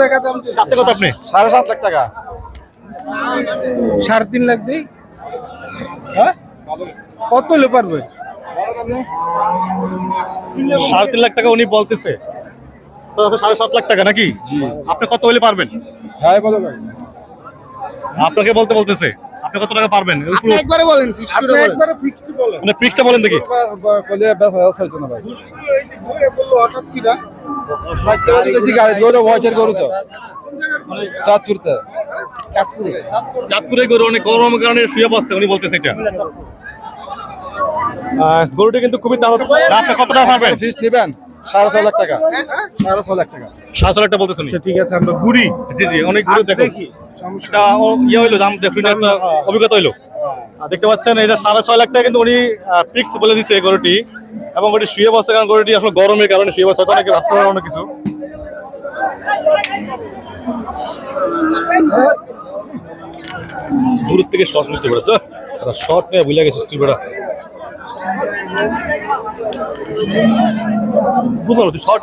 টাকা দাম চাচ্ছে কত আপনি? সাড়ে সাত লাখ টাকা। সাড়ে তিন লাখ দিই? হ্যাঁ? কত হলে পারবে? সাড়ে তিন লাখ টাকা উনি বলতেছে। সাড়ে সাত লাখ টাকা নাকি? আপনি কত হলে পারবেন? হ্যাঁ বলো ভাই আপনাকে বলতে বলতেছে আপনি কত টাকা পারবেন? একবারে বলেন আপনি একবারে ফিক্সড বলেন। মানে ফিক্সটা বলেন দেখি। বলে না ভাই। বলল হঠাৎ কি না বেশি গাড়ি গরু ওয়াচের গরু তো। চাঁদপুরতে। চাঁদপুরে চাঁদপুরে গরু অনেক গরমের কারণে শুয়ে বসছে উনি বলতেছে এটা। আহ, গরুটা কিন্তু খুবই তাজা আপনি কত টাকা পারবেন ফিস নিবেন? সাড়ে ছ লাখ টাকা। সাড়ে ছ লাখ টাকা। সাড়ে ছয় লাখ টাকা বলতেছেন আচ্ছা ঠিক আছে আমরা ঘুরি। জি জি অনেক দেখি। সমস্যা ইয়ে হইল দাম দেখুন অভিজ্ঞতা হইল। দেখতে পাচ্ছেন, এটা সাড়ে ছয় লাখ টাকা কিন্তু উনি পিক্স বলে দিচ্ছে এই গরুটি। এবং ওটি শুয়ে বসছে কারণ গরুটি আসলে গরমের কারণে শুয়ে বসছে অনেকে অনেক কিছু। দূর থেকে শর্ট নিতে পারে। তো শর্ট নিয়ে বুঝে গেছে স্ত্রী বেড়া। বুঝলাম তুই শর্ট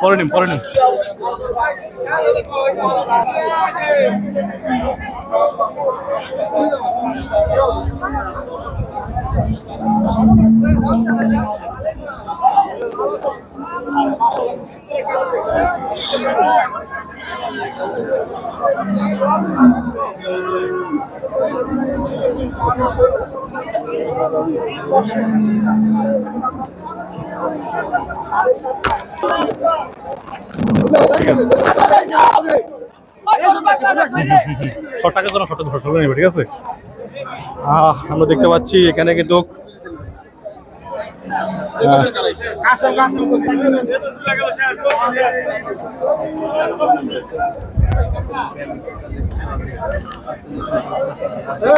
পরে নিন পরে নিন ঠিক আছে শর্ট টাকার জন্য শর্ট ধরে চলে নেবে, ঠিক আছে? আমরা দেখতে পাচ্ছি এখানে কিন্তু কাঁচা কাঁচা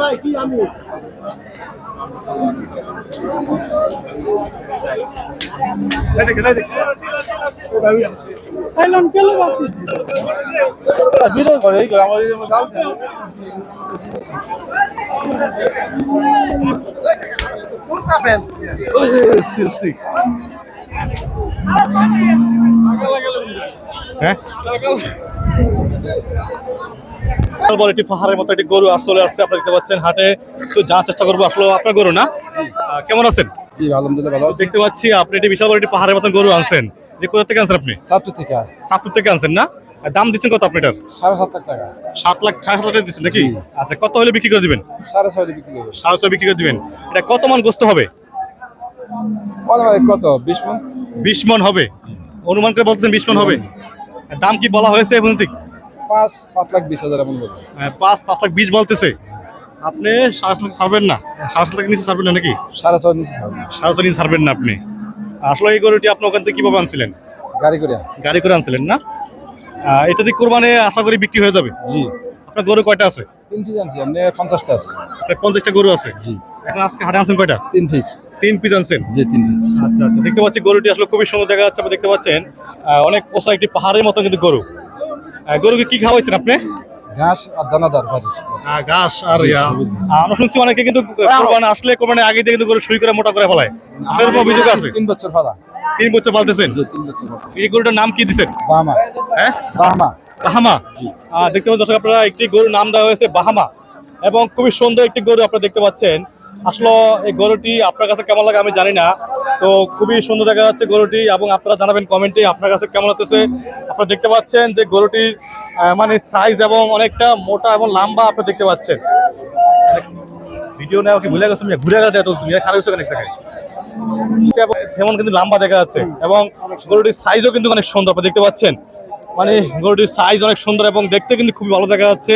ভাই কি আমি? হ্যাঁ? বড় একটি পাহাড়ের মতো একটি গরু আস চলে আসছে আপনারা দেখতে পাচ্ছেন হাটে। তো যাওয়ার চেষ্টা করব আসলে আপনার গরু না? কেমন আছেন? জি আলহামদুলিল্লাহ ভালো দেখতে পাচ্ছি আপনি একটি বিশাল বড় একটি পাহাড়ের গরু আনছেন। যে কোথা থেকে আনছেন আপনি? চাঁদপুর থেকে। চাঁদপুর থেকে আনছেন না? দাম দিচ্ছেন কত আপনি এটার? সাড়ে সাত লাখ টাকা। সাত লাখ সাড়ে সাত লাখ টাকা দিচ্ছেন নাকি? আচ্ছা কত হলে বিক্রি করে দিবেন? সাড়ে ছয় বিক্রি করব। সাড়ে ছয় বিক্রি করে দিবেন। এটা কত মান গোস্ত হবে? কত? বিশ মন? বিশ মন হবে। অনুমান করে বলছেন বিশ মন হবে। দাম কি বলা হয়েছে এখন ঠিক পাঁচ পাঁচ লাখ বিশ হাজার এমন বলব পাঁচ পাঁচ লাখ বিশ বলতেছে। আপনি সাড়ে লাখ ছাড়বেন না? সাড়ে লাখ নিচে ছাড়বেন না নাকি? সাড়ে ছয় নিচে। সাড়ে ছয় নিচে ছাড়বেন না আপনি। আসলে এই গরুটি আপনি ওখান থেকে কীভাবে আনছিলেন? গাড়ি করে গাড়ি করে আনছিলেন না? এটা দিয়ে কোরবানে আশা করি বিক্রি হয়ে যাবে। জি। আপনার গরু কয়টা আছে? তিন পিস আনছি আপনি পঞ্চাশটা আছে। আপনার পঞ্চাশটা গরু আছে? জি। এখন আজকে হাটে আনছেন কয়টা? তিন পিস তিন পিস আনছেন? জি তিন পিস আচ্ছা আচ্ছা। দেখতে পাচ্ছি গরুটি আসলে খুবই সুন্দর দেখা যাচ্ছে। আপনি দেখতে পাচ্ছেন অনেক পোষা একটি পাহাড়ের মতো কিন্তু গরু। গরুকে কি খাওয়াইছেন আপনি? ঘাস আর দানাদার বাড়ির ঘাস আর আমরা শুনছি অনেকে কিন্তু কোরবানি আসলে কোরবানি আগে দিয়ে কিন্তু গরু সুই করে মোটা করে ফেলায়। সেরকম অভিযোগ আছে? তিন বছর ফাদা তিন বছর পালতেছেন? এই গরুটার নাম কি দিচ্ছেন বাহামা। হ্যাঁ? বাহামা। বাহামা? দেখতে পাচ্ছেন দর্শক আপনারা একটি গরুর নাম দেওয়া হয়েছে বাহামা। এবং খুবই সুন্দর একটি গরু আপনারা দেখতে পাচ্ছেন। আসলে এই গরুটি আপনার কাছে কেমন লাগে আমি জানি না। তো খুবই সুন্দর দেখা যাচ্ছে গরুটি এবং আপনারা জানাবেন কমেন্টে আপনার কাছে কেমন হতেছে আপনারা দেখতে পাচ্ছেন যে গরুটির মানে সাইজ এবং অনেকটা মোটা এবং লম্বা আপনারা দেখতে পাচ্ছেন। ভিডিও নেওয়া কি ভুলে গেছো ঘুরে এত তুমি। খারাপ হয়েছে অনেক জায়গায় কিন্তু লম্বা দেখা যাচ্ছে এবং গরুটির সাইজও কিন্তু অনেক সুন্দর, আপনি দেখতে পাচ্ছেন। মানে গরুটির সাইজ অনেক সুন্দর এবং দেখতে কিন্তু খুবই ভালো দেখা যাচ্ছে।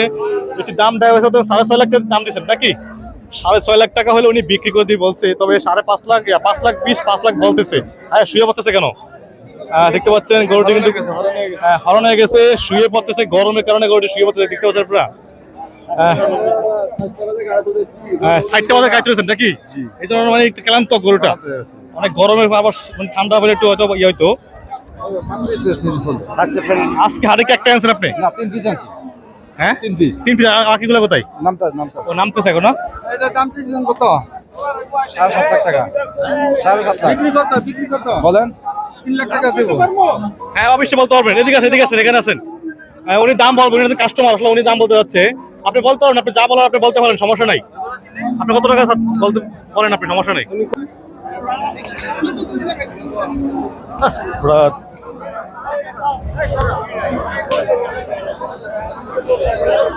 এটি দাম দেওয়া হয়েছে সাড়ে ছয় লাখ দাম দিচ্ছেন নাকি? সাড়ে ছয় লাখ টাকা হলে উনি বিক্রি করে দিয়ে বলছে তবে সাড়ে পাঁচ লাখ পাঁচ লাখ বিশ পাঁচ লাখ বলতেছে হ্যাঁ শুয়ে পড়তেছে কেন দেখতে পাচ্ছেন গরুটি কিন্তু হ্যাঁ, হরণ হয়ে গেছে শুয়ে পড়তেছে গরমের কারণে গরুটি শুয়ে পড়তেছে দেখতে পাচ্ছেন আপনারা বাজার নাকি এই জন্য মানে একটু ক্লান্ত গরুটা অনেক গরমে আবার মানে ঠান্ডা হলে একটু হয়তো ইয়ে হইতো আজকে হাতে একটা আনছেন আপনি তিন পিস আনছি হ্যাঁ? তিন পিস তিন পিস বাকিগুলো কোথায়? নামতা নামতা। ও নামতেছে এখন? এটা দাম চাইছেন কত? সাড়ে সাত লাখ টাকা। সাড়ে সাত লাখ। বিক্রি কত বিক্রি কত? বলেন। তিন লাখ টাকা দেবো। হ্যাঁ অবশ্যই বলতে পারবেন। এদিকে আসেন এদিকে আসেন এখানে আসেন। হ্যাঁ, উনি দাম বলবেন উনি কাস্টমার আসলে উনি দাম বলতে যাচ্ছে। আপনি বলতে পারেন আপনি যা বলার আপনি বলতে পারেন সমস্যা নাই। আপনি কত টাকা বলতে বলেন আপনি সমস্যা নেই। Eu tô pegando.